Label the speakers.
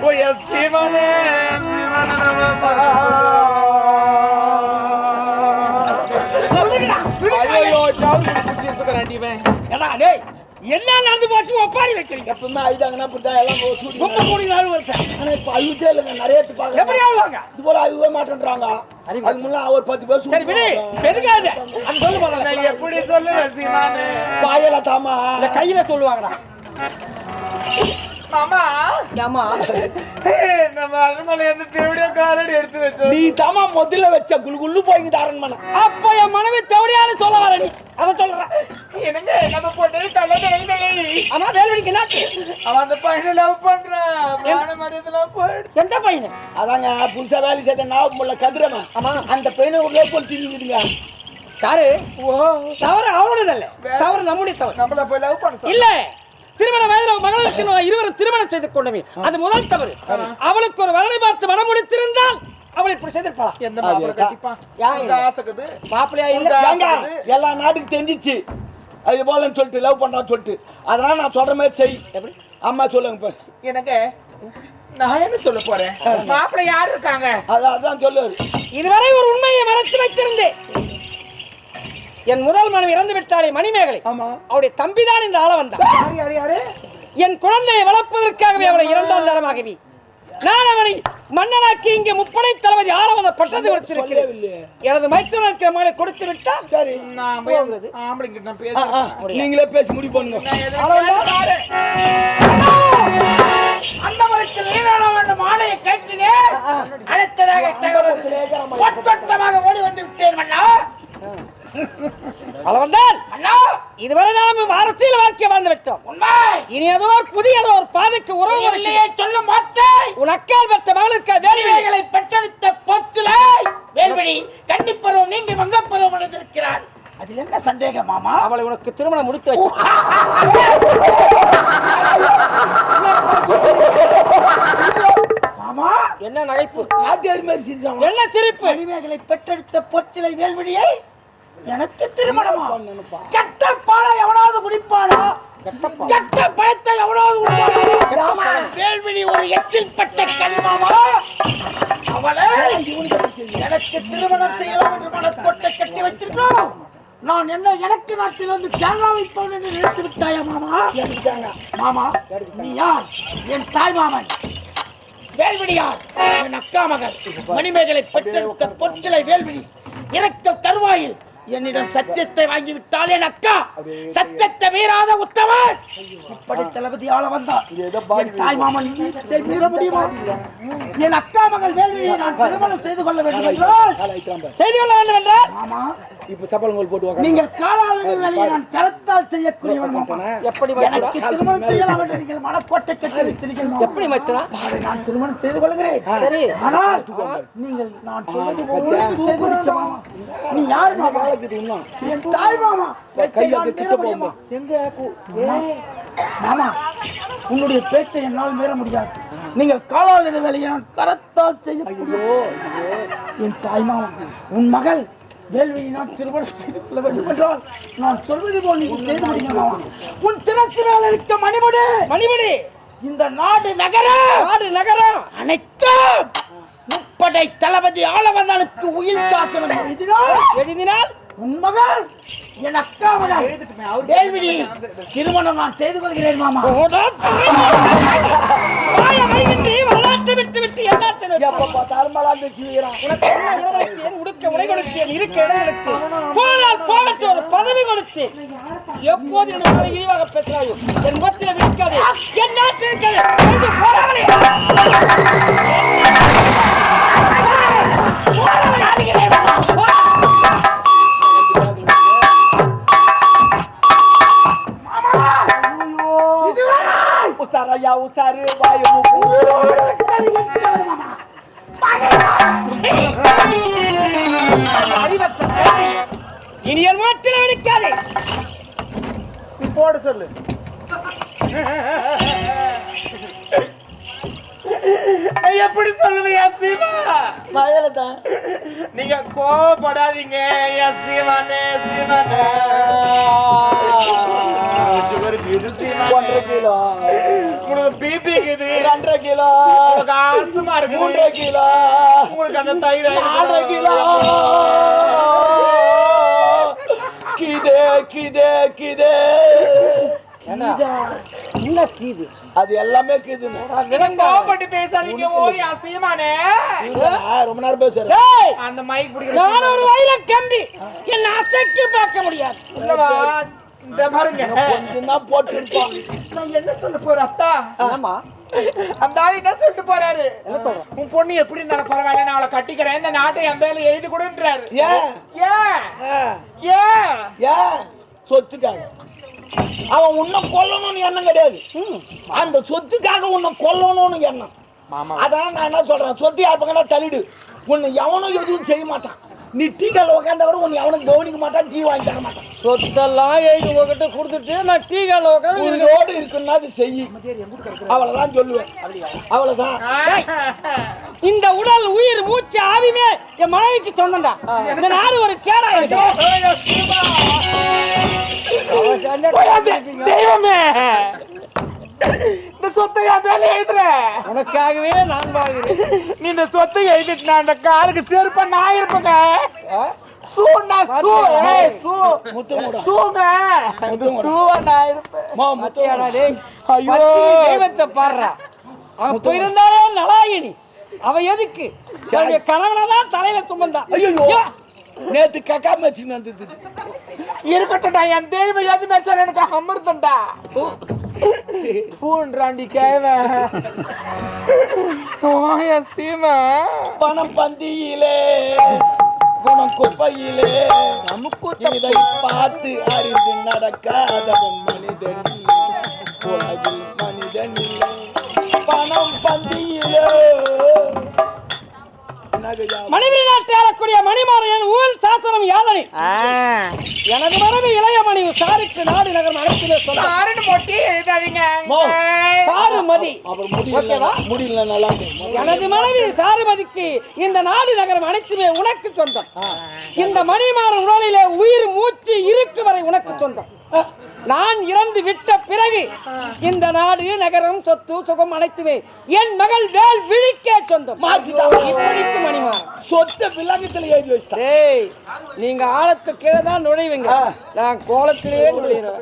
Speaker 1: ஓ S சீமானே சீமானே ஐயோ சாவு பிடிச்சி
Speaker 2: ஏடா டேய் என்ன நடந்து போச்சு ஒப்பாரி வைக்கிறீங்க
Speaker 3: எப்பவுமே ஆயுதாங்கன்னா அப்படிதான் எல்லாம் சூடி
Speaker 2: நாள் வருஷம்
Speaker 3: ஆனா இப்ப அழுத்தே இல்லைங்க நிறைய எடுத்து
Speaker 2: எப்படி ஆளுவாங்க
Speaker 3: இது போல அழுவே மாட்டேன்றாங்க அதுக்கு முன்ன ஒரு பத்து பேர்
Speaker 2: சரி விடு அது சொல்லு
Speaker 1: நான் எப்படி சொல்லுவேன் சீமானே
Speaker 3: வாயில தாமா
Speaker 2: கையில சொல்லுவாங்கடா
Speaker 1: மாமா.
Speaker 2: ஏமா
Speaker 1: நம்ம அரண்மனை வந்து காலடி எடுத்து வச்சோம்
Speaker 3: நீ தாமா முதல்ல வச்ச குளு குள்ளு போய்ங்க அரண்மனை.
Speaker 2: அப்ப என் மனைவி தவடியான்னு சொல்ல வர நீ. அதை சொல்றேன்
Speaker 1: என்னங்க நம்ம போட்டது தலை
Speaker 2: ஆனா வேல்வெடிக்கு என்னாச்சு?
Speaker 1: அவன் அந்த பையனை லவ் பண்றான். மான மரியதெல்லாம் போயிடுச்சு
Speaker 2: எந்த பையனு?
Speaker 3: அதாங்க புதுசா வேலை செய்த நான் முல்ல கதிரவன். ஆமா. அந்த பையனை உள்ளே போய் திரிஞ்சுடுங்க
Speaker 2: யாரு?
Speaker 1: ஓ.
Speaker 2: தவறு அவரோடது இல்ல தவறு நம்முடைய தவறு.
Speaker 1: நம்மள போய் லவ் பண்ண
Speaker 2: இல்ல. திருமண வயதுல மகளுக்கு இருவரும் திருமணம் செய்து கொண்டமே. அது முதல் தவறு. அவளுக்கு ஒரு வரனை பார்த்து மனம் முடித்திருந்தால் அவளை இப்படி செய்திருப்பாளா?
Speaker 1: எந்த மாப்பிள கட்டிப்பான்
Speaker 2: யா
Speaker 1: உங்க
Speaker 2: இல்ல.
Speaker 1: ஆசைக்குது.
Speaker 2: மாப்பிள்ளையா இல்ல?
Speaker 3: எல்லா நாட்டுக்கு தெரிஞ்சிச்சு. அது போலன்னு சொல்லிட்டு லவ் பண்றான்னு சொல்லிட்டு. அதனால நான் சொல்ற மாதிரி செய். அம்மா சொல்லுங்க
Speaker 1: எனக்கு நான் என்ன சொல்ல போறேன்? மாப்பிள்ளை யாரு இருக்காங்க?
Speaker 3: அதான் சொல்லுவாரு.
Speaker 2: இதுவரை ஒரு உண்மையை மறைத்து வைத்திருந்தேன். என் முதல் மனைவி இறந்து விட்டாளே மணிமேகலை.
Speaker 3: ஆமா.
Speaker 2: அவருடைய தம்பிதான் இந்த ஆள வந்தான்.
Speaker 1: யாரு யாரு யாரு?
Speaker 2: என் குழந்தையை வளர்ப்பதற்காகவே அவளை இரண்டாம் தரமாகவே. நான் அவனை மன்னனாக்கி இங்கே முப்படை தளபதி ஆள வந்த பட்டத்தை கொடுத்திருக்கிறேன். எனது மைத்துனருக்கு மகளை கொடுத்து விட்டால்
Speaker 3: சரி.
Speaker 1: நான் போய் ஆம்பளைங்கிட்ட நான்
Speaker 3: ஆ, ஆ,
Speaker 1: பேசுறேன்
Speaker 3: நீங்களே பேசி பண்ணுங்க.
Speaker 1: எதுவும்
Speaker 2: அந்த மரத்தில் நீராட வேண்டும் ஆணையை கேட்டினேன்.
Speaker 1: மாமா
Speaker 2: அவளை உனக்கு திருமணம் முடித்து
Speaker 1: மாமா
Speaker 2: என்ன நகைப்பு?
Speaker 3: காத்தியாரி மாதிரி சிரிக்காம
Speaker 2: என்ன சிரிப்பு?
Speaker 1: மணிமேகலை பெற்றெடுத்த பொற்சிலை வேல்விழியை எனக்கு திருமணமா? கெட்ட பாலை எவனாவது குடிப்பானா? கெட்ட பழத்தை எவனாவது குடிப்பானா? வேல்விழி ஒரு எச்சில் பட்ட கனிமாமா? அவளை எனக்கு திருமணம் செய்யலாம் என்று மனக்கொட்டை கட்டி வச்சிருக்கோம் நான் என்ன எனக்கு நாட்டில் வந்து வைப்பவன் என்று நினைத்து விட்டாயா மாமா? மாமா நீ யார்? என் தாய் மாமன். வேல்விழியார் என் அக்கா மகள். மணிமேகலை பெற்றெடுத்த பொற்சிலை வேல்விழி. இறக்க தருவாயில் என்னிடம் சத்தியத்தை வாங்கி விட்டால் என் அக்கா. சத்தியத்தை மீறாத உத்தமன். இப்படி தளபதி ஆள வந்தார் தாய் மாமன் மீற முடியுமா? என் அக்கா மகள் வேல்விழியை நான் திருமணம் செய்து கொள்ள வேண்டும் என்றால்
Speaker 2: செய்து கொள்ள வேண்டும் என்றால்
Speaker 3: இப்ப சப்பல் போட்டு.
Speaker 1: நீங்கள் காலாளி வேலையை நான் கரத்தால் செய்யக்கூடியவன்
Speaker 2: எப்படி
Speaker 1: எனக்கு? திருமணம் செய்யலாம் என்று நீங்கள் மனக்கோட்டை கட்டி வைத்திருக்கிறீர்கள் மாமா.
Speaker 2: எப்படி
Speaker 1: அதை நான் திருமணம் செய்து கொள்கிறேன்.
Speaker 2: சரி.
Speaker 1: ஆனால் நீங்கள் நான் சொல்வது போல. நீ யார் மாமா. என் தாய் மாமா. பேச்சை
Speaker 3: கையை
Speaker 1: நான்
Speaker 3: அப்படி
Speaker 1: மீற
Speaker 3: கிட்ட
Speaker 1: முடியுமா? எங்க மாமா உன்னுடைய பேச்சை என்னால் மீற முடியாது. நீங்கள் காலால் வேலையை நான் கரத்தால் செய்யக்கூடிய என் தாய் மாமா. உன் மகள் வேள்வியை நான் திருமணம் செய்து கொள்ள வேண்டும் என்றால் நான் சொல்வது போல் நீங்கள் செய்து முடியுங்க மாமா உன் சிறப்பு மேல் இருக்க மணிமுடி.
Speaker 2: மணிமணி
Speaker 1: இந்த நாடு நகரம்.
Speaker 2: நாடு நகரம்.
Speaker 1: அனைத்தும் முப்படை தளபதி ஆளவந்தானுக்கு உயிர் சாசனம்
Speaker 2: எழுதினால்
Speaker 1: உன் மகள் என் கேள்விடி திருமணம் நான் செய்து கொள்கிறேன் மாமா.
Speaker 2: வரலாற்றை விட்டு விட்டு நோக்கி.
Speaker 3: எப்ப பார்த்தாலும் மலாந்து வச்சுக்கிறான்.
Speaker 2: உனக்கு என்ன உணவளித்தேன், உடுக்க உடை கொடுத்தேன், இருக்க இடம் கொடுத்தேன். போனால் போகட்டும் ஒரு பதவி கொடுத்தேன். எப்போது என்னை ஒரு இழிவாக பேசுகிறாயோ, என் முகத்தில் விழிக்காதே. என். எழுந்து போராளி. போராளி.
Speaker 3: உசாரையா, உசாரு,
Speaker 2: இனி என் முகத்தில் விழிக்காதே.
Speaker 1: போட சொல்லு. எப்படி சொல்லுவியா சீமா
Speaker 3: வாயால தான்.
Speaker 1: நீங்க கோவப்படாதீங்க என் சீமானே சீமானே சுகர் சீமானே
Speaker 3: ஒன்றரை கிலோ.
Speaker 1: உனக்கு
Speaker 4: பிபி இருக்குது.
Speaker 3: ரெண்டரை கிலோ.
Speaker 4: உங்களுக்கு ஆஸ்துமா இருக்குது.
Speaker 3: மூன்றரை கிலோ.
Speaker 4: உங்களுக்கு அந்த தைராய்டு
Speaker 3: நாலரை கிலோ. கிதே கிதே கிதே.
Speaker 2: என்ன கீது?
Speaker 3: அது எல்லாமே கிதுன்னு.
Speaker 4: கோபப்பட்டு பேசாதீங்க அசீமானே
Speaker 3: ரொம்ப நேரம் பேசுறேன்
Speaker 2: டேய்
Speaker 4: அந்த மைக் பிடிக்கிற
Speaker 2: நான் ஒரு வயிற கம்பி. என்ன அசைக்கு பார்க்க முடியாது?
Speaker 4: இந்த பாருங்க.
Speaker 3: கொஞ்சம் தான் போட்டுருப்பான்
Speaker 4: நான் என்ன சொல்ல போறேன் அத்தா?
Speaker 2: ஆமா.
Speaker 4: அந்த ஆள் என்ன சொல்லிட்டு போறாரு? உன் பொண்ணு எப்படி இருந்தாலும் பரவாயில்ல நான் அவளை கட்டிக்கிறேன். இந்த நாட்டை என் பேர்ல எழுதி கொடுன்றாரு.
Speaker 3: சொத்துக்காக. அவன் உன்னை கொல்லணும்னு எண்ணம் கிடையாது. அந்த சொத்துக்காக உன்னை கொல்லணும்னு எண்ணம்.
Speaker 4: மாமா.
Speaker 3: அதனால நான் என்ன சொல்றேன்? சொத்து யார் பக்கம் தள்ளிடு. உன்னை எவனும் எதுவும் செய்ய மாட்டான். நீ டீ கல்ல உட்காந்தா கூட உன்னை எவனும் கவனிக்க மாட்டான் டீ வாங்கி தர மாட்டான்
Speaker 2: சொத்தெல்லாம் எழுதி உங்ககிட்ட கொடுத்துட்டு நான் டீ கால உட்காந்து
Speaker 3: உயிரோடு இருக்குன்னா அது செய் அவ்வளவுதான் சொல்லுவேன். அவ்வளவுதான்
Speaker 2: இந்த உடல் உயிர் மூச்சு ஆவிமே என் மனைவிக்கு சொந்தம்டா. இந்த நாடு ஒரு கேடா காரியத்துக்கு
Speaker 4: தெய்வமே. இந்த சொத்தை என் பேர்ல எழுதுற.
Speaker 2: உனக்காகவே நான் வாழ்கிறேன்.
Speaker 4: நீ இந்த சொத்தை எழுதிட்டு நான் அந்த காலுக்கு செருப்ப நான் இருப்பேங்க.
Speaker 2: ஆ?
Speaker 4: சூண்ணா சூ ஏய், சூ.
Speaker 3: முத்தமுடா.
Speaker 4: சூங்க. இந்த சூவா நான் இருப்பேன்.
Speaker 3: மா
Speaker 2: மத்தியாடா
Speaker 3: முத்தம்
Speaker 2: டேய்.
Speaker 4: ஐயோ.
Speaker 2: தெய்வத்தை பாடுறா. அவன் போயிருந்தாலே நலாயினி அவ எதுக்கு? அவனுடைய கணவனை தான் தலையில சுமந்தா
Speaker 3: ஐயோ நேத்து கக்கா மேட்ச் நடந்தது
Speaker 4: இருக்கட்டும்டா என் தெய்வம் எது மேச்சாலும் எனக்கு அமிர்தம்டா. பூன்றாண்டி கேவ ஓ என் சீமா
Speaker 3: பணம் பந்தியிலே குணம் குப்பையிலே இதை பார்த்து அறிந்து நடக்காதவன் மனிதன் இல்லை. உலகில் மனிதன் இல்லை. பணம் பந்தியிலே
Speaker 2: மனைவி நாட்டு ஆளக்கூடிய மணிமாறன் ஊழல் சாசனம் யாதனை எனது மனைவி இளைய மணி சாருக்கு நாடு
Speaker 4: மொட்டி எழுதாதீங்க
Speaker 3: மோ.
Speaker 2: சாருமதி.
Speaker 3: முடியல. நல்லா.
Speaker 2: எனது மனைவி சாருமதிக்கு இந்த நாடு நகரம் அனைத்துமே உனக்கு சொந்தம். இந்த மணிமாறன் உடலிலே உயிர் மூச்சு இருக்கு வரை உனக்கு சொந்தம். நான் இறந்து விட்ட பிறகு இந்த நாடு நகரம் சொத்து சுகம் அனைத்துமே என் மகள் வேல் விழிக்கே சொந்தம். இப்படிக்கு மணிமாறன்.
Speaker 3: சொத்தை விலங்கத்துல எழுதி வச்சிட்டான்
Speaker 2: டேய் நீங்க ஆழத்து கீழே தான் நுழைவீங்க. நான் கோலத்திலே நுழையிறேன்.